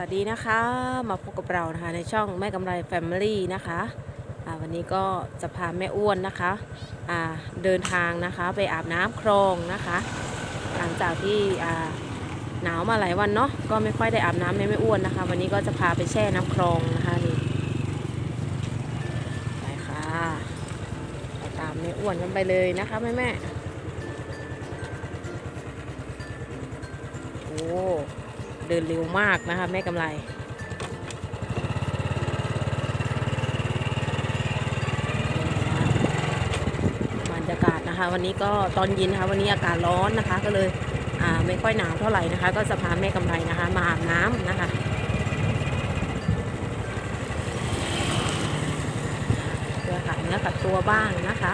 สวัสดีนะคะมาพบกับเรานะคะในช่องแม่กำไรแฟมิลี่นะคะวันนี้ก็จะพาแม่อ้วนนะคะเดินทางนะคะไปอาบน้ำคลองนะคะ หลังจากที่หนาวมาหลายวันเนาะก็ไม่ค่อยได้อาบน้ำในแม่อ้วนนะคะ วันนี้ก็จะพาไปแช่น้ำคลองนะคะนี่ไปค่ะไปตามแม่อ้วนกันไปเลยนะคะแม่แม่โอ้ เดินเร็วมากนะคะแม่กำไรบรรยากาศนะคะ วันนี้ก็ตอนเย็นนะคะวันนี้อากาศร้อนนะคะ ก็เลยไม่ค่อยหนาวเท่าไหร่นะคะ ก็จะพาแม่กำไรนะคะ มาอาบน้ำนะคะเพื่อขัดเนื้อขัดตัวบ้างนะคะ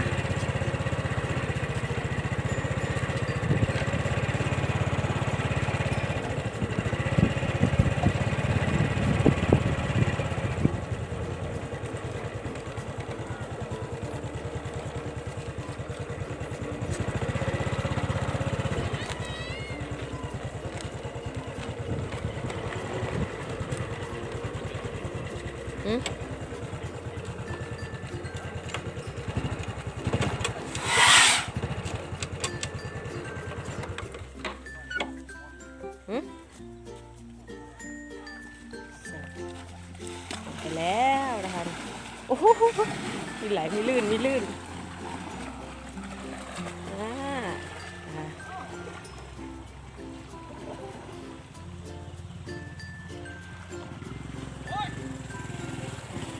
ไปแล้วนะคะโอ้โหมีไหลมีลื่นมีลื่นอ่าอ่า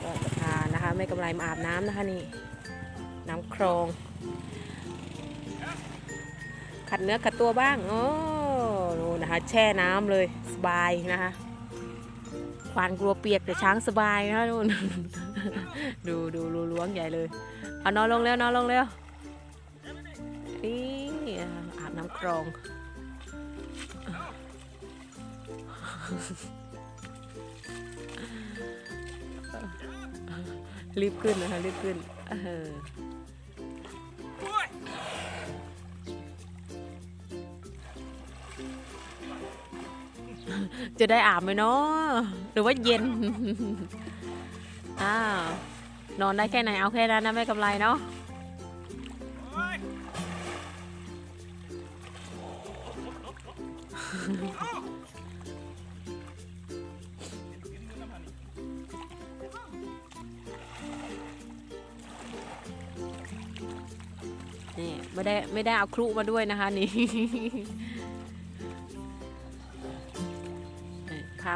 ก็จะพานะคะไม่กำไรมาอาบน้ำนะคะนี่ น้ำคลองขัดเนื้อขัดตัวบ้าง โอ้ นะคะแช่น้ำเลยสบายนะคะควานกลัวเปียกแต่ช้างสบายนะคะนู่นดูดูรูล้วงใหญ่เลยเอานอนลงเร็วนอนลงเร็วนี่อาบน้ำคลองรีบขึ้นนะคะรีบขึ้นเออ จะได้อาบไหมเนาะหรือว่าเย็น อ้าว นอนได้แค่ไหนเอาแค่นั้นนะไม่กำไรเนาะนี่ไม่ได้ไม่ได้เอาครุมาด้วยนะคะนี่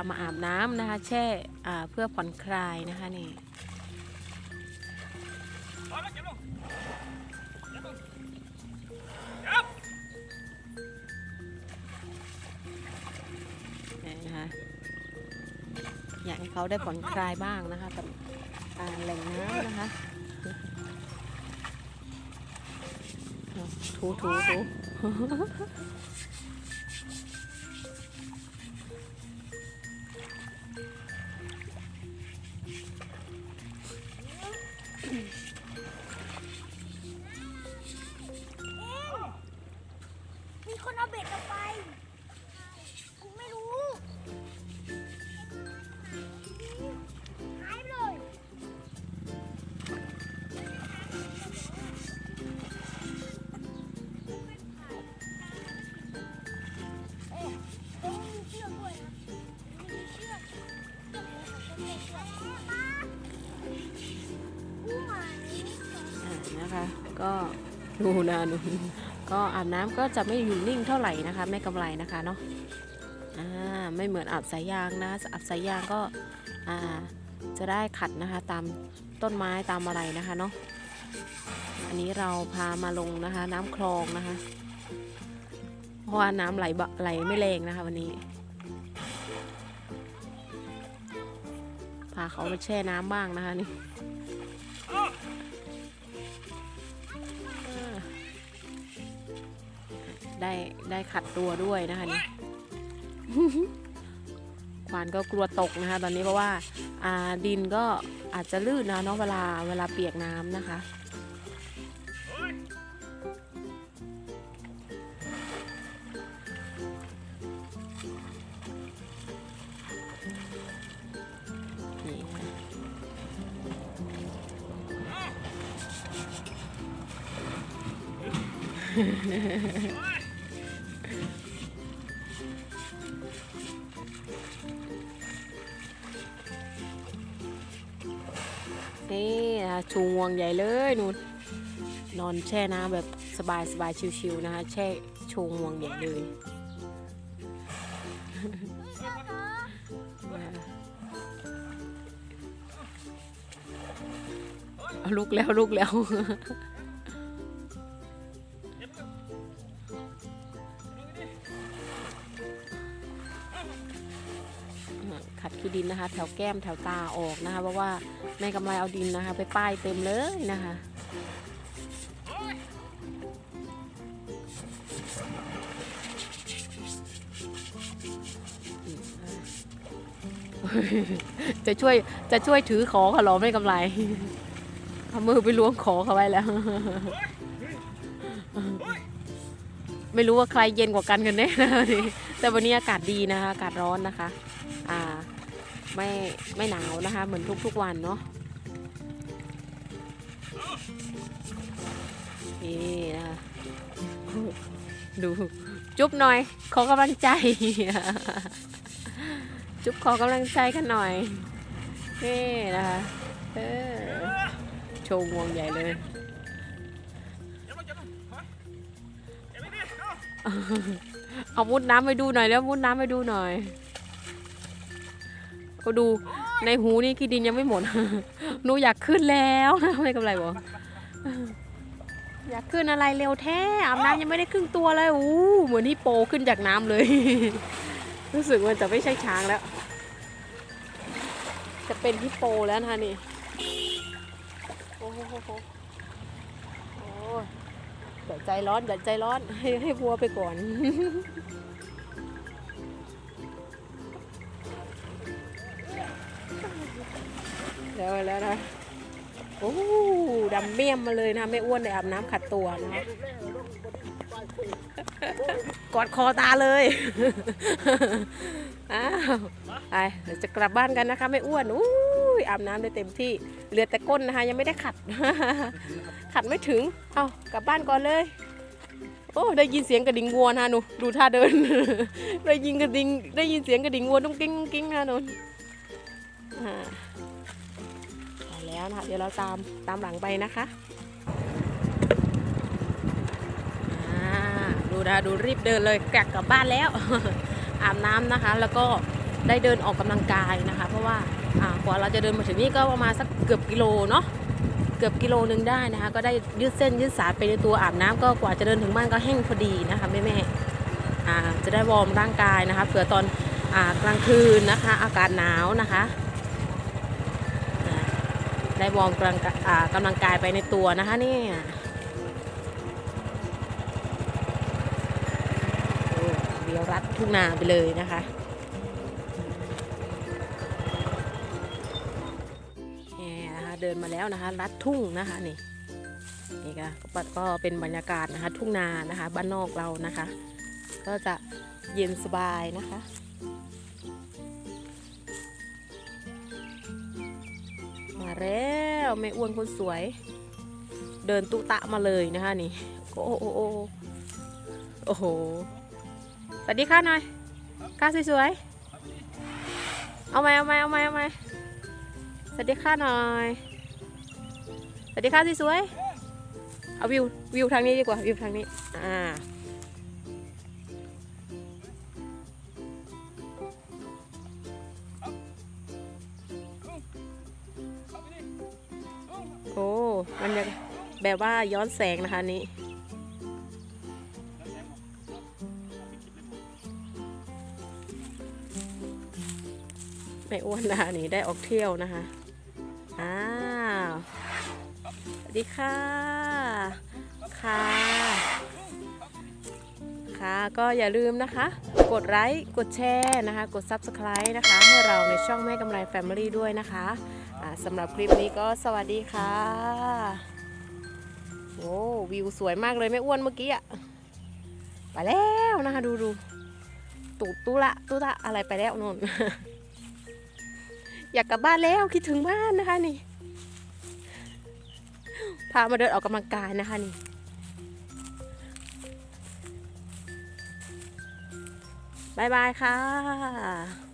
มาอาบน้ำนะคะ แช่เพื่อผ่อนคลายนะคะนี่นี่ยนะคะอยากให้เขาได้ผ่อนคลายบ้างนะคะกับอาแหล่งน้ำนะคะถูถูถู ดูนะดูก็อาบน้ำก็จะไม่อยู่นิ่งเท่าไหร่นะคะ ไม่กำไรนะคะเนาะอ่าไม่เหมือนอาบสายยางนะอาบสายยางก็อ่าจะได้ขัดนะคะตามต้นไม้ตามอะไรนะคะเนาะอันนี้เราพามาลงนะคะ น้ำคลองนะคะ เพราะว่าน้ำไหลบะไหลไม่แรงนะคะ วันนี้ พาเขามาแช่น้ำบ้างนะคะนี่ ได้ได้ขัดตัวด้วยนะคะนี่ควานก็กลัวตกนะคะ ตอนนี้เพราะว่าดินก็อาจจะลื่นนะเนาะเวลาเวลาเปียกน้ำนะคะนี่ะ นะคะชูงวงใหญ่เลยนู่นนอนแช่น้ำแบบสบายสบายชิวๆนะคะแช่ชูงวงใหญ่เลยนะคะเอาลุกแล้วลุกแล้ว นะคะ แถวแก้มแถวตาออกนะคะ เพราะว่าแม่กำไรเอาดินนะคะ ไปป้ายเต็มเลยนะคะจะช่วยจะช่วยถือขอเขาหรอไม่กำไรเอามือไปล้วงขอเขาไว้แล้ว ไม่รู้ว่าใครเย็นกว่ากันกันแน่นะวันนี้แต่วันนี้อากาศดีนะคะอากาศร้อนนะคะ อ่า ไม่ไม่หนาวนะคะ เหมือนทุกๆวันเนาะนี่นะคะดูจุ๊บหน่อย ขอกำลังใจ จุ๊บขอกำลังใจกันหน่อย นี่นะคะโชว์งวงใหญ่เลยเอามุดน้ำไปดูหน่อยแล้วมุดน้ำไปดูหน่อย ก็ดูในหูนี่ขี้ดินยังไม่หมดหนูอยากขึ้นแล้วนะไม่กำไรบอกอยากขึ้นอะไรเร็วแท้อาบน้ำยังไม่ได้ครึ่งตัวเลยอู้เหมือนที่โปขึ้นจากน้ำเลย รู้สึกว่าจะไม่ใช่ช้างแล้ว จะเป็นฮิปโปแล้วนะนี่โอ้โหโอ้ยอย่าใจร้อนอย่าใจร้อนให้ให้วัวไปก่อน แล้วแล้วนะโอ้ดำเมี่ยมมาเลยนะไม่อ้วนเลยอาบน้ำขัดตัวนะกอดคอตาเลย อ้าวไปเดี๋ยวจะกลับบ้านกันนะคะไม่อ้วนอู้ยอาบน้ำได้เต็มที่เหลือแต่ก้นนะคะ ยังไม่ได้ขัด ขัดไม่ถึง เอากลับบ้านก่อนเลย โอ้ได้ยินเสียงกระดิ่งวัวนะหนูดูท่าเดิน ได้ยินกระดิ่งได้ยินเสียงกระดิ่งวัวตุ้งกิ้งตุ้งกิ้งนะหนูอ่า แล้วนะคะ เดี๋ยวเราตามตามหลังไปนะคะดูนะคะดูรีบเดินเลยกลับกลับบ้านแล้ว อาบน้ำนะคะ แล้วก็ได้เดินออกกำลังกายนะคะ เพราะว่ากว่าเราจะเดินมาถึงนี่ก็ประมาณสักเกือบกิโลเนาะเกือบกิโลนึงได้นะคะ ก็ได้ยืดเส้นยืดสายไปในตัวอาบน้ำก็กว่าจะเดินถึงบ้านก็แห้งพอดีนะคะแม่แม่จะได้วอร์มร่างกายนะคะเผื่อตอนอกลางคืนนะคะ อากาศหนาวนะคะ ได้วอร์มกำลังกำลังกายไปในตัวนะคะนี่เดียวรัดทุ่งนาไปเลยนะคะเนี่นะคะเดินมาแล้วนะคะลัดทุ่งนะคะนี่นี่ก็ก็เป็นบรรยากาศนะคะทุ่งนานะคะ บ้านนอกเรานะคะ ก็จะเย็นสบายนะคะ แล้วแม่อ้วนคนสวย เดินตุตะมาเลยนะคะนี่โอ้โหโอ้โหโอ้โหสวัสดีค่ะหน่อยก้าสวยๆเอาไหมเอาไหมเอาไหมเอาไหมสวัสดีค่ะหน่อยสวัสดีค่ะสวยๆเอาวิววิวทางนี้ดีกว่าวิวทางนี้อ่า อ้มันแบบว่าย้อนแสงนะคะนี้ ไม่อ้วนนะคะนี่ได้ออกเที่ยวนะคะอ้าวสวัสดีค่ะ ค่ะ ค่ะ ก็อย่าลืมนะคะ กดไลค์ กดแชร์นะคะ กด Subscribe นะคะ ให้เราในช่องแม่กำไร Family ด้วยนะคะ สำหรับคลิปนี้ก็สวัสดีค่ะโอ้วิวสวยมากเลยไม่อ้วนเมื่อกี้อะไปแล้วนะคะดูดูตูตุละตุละอะไรไปแล้วนนอยากกลับบ้านแล้วคิดถึงบ้านนะคะนี่พามาเดินออกกำลังกายนะคะนี่บายบายค่ะ